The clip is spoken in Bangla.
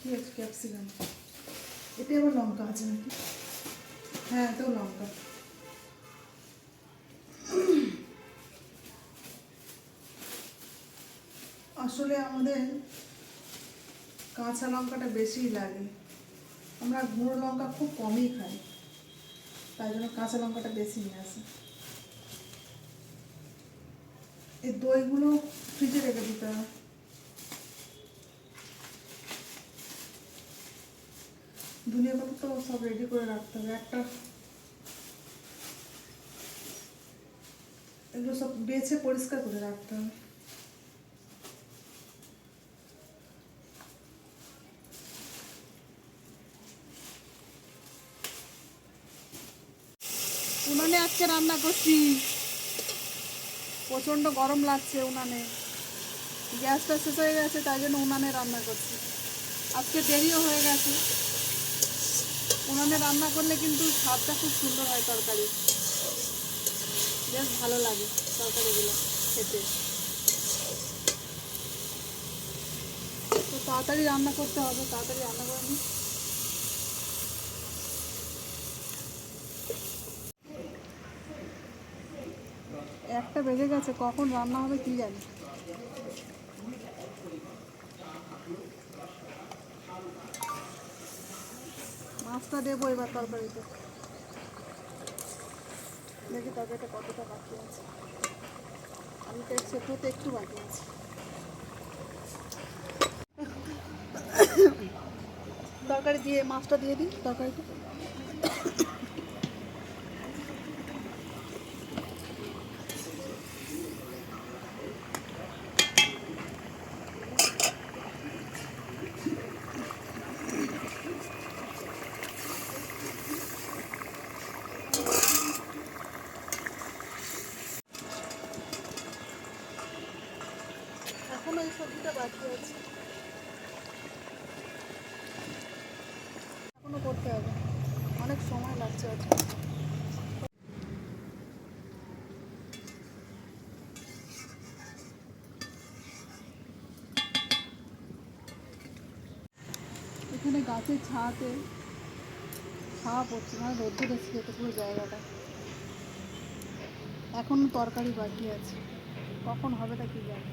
কি ক্যাপসিকাম। এতে আবার লঙ্কা আছে নাকি? হ্যাঁ এতেও লঙ্কা। আসলে আমাদের কাঁচা লঙ্কাটা বেশিই লাগে। আমরা গুঁড়ো লঙ্কা খুব কমই খাই। তাই জন্য কাঁচা লঙ্কাটা বেশি নিয়ে আসি। এই দইগুলো ফ্রিজে রেখে দিতে হবে ধনিয়াগুলো তো সব রেডি করে রাখতে হবে। একটা এগুলো সব বেছে পরিষ্কার করে রাখতে হবে। উনানে আজকে রান্না করছি। প্রচণ্ড গরম লাগছে উনানে। গ্যাসটা শেষ হয়ে গেছে, তাই জন্য উনানে রান্না করছি। আজকে দেরিও হয়ে গেছে। উনানে রান্না করলে কিন্তু স্বাদটা খুব সুন্দর হয় তরকারি। বেশ ভালো লাগে তরকারিগুলো খেতে। তো তাড়াতাড়ি রান্না করতে হবে, তাড়াতাড়ি রান্না করে নিই। একটা বেজে গেছে, কখন রান্না হবে কি জানি। মাছটা দেবো এবার তরকারিতে। দেখি তরকারিটা কতটা বাকি আছে। আমি তো সেদ্ধতে একটু বাকি আছে। তরকারি দিয়ে, মাছটা দিয়ে দিই তরকারিতে এখনও সবজিটা বাকি আছে। এখনও হবে। অনেক সময় লাগছে এখানে গাছের ছাতে ছাওয়া পড়ছে মানে রোদ্দুর এসে যেতে পুরো জায়গাটা। এখন তরকারি বাকি আছে। কখন হবে তা কি জানি।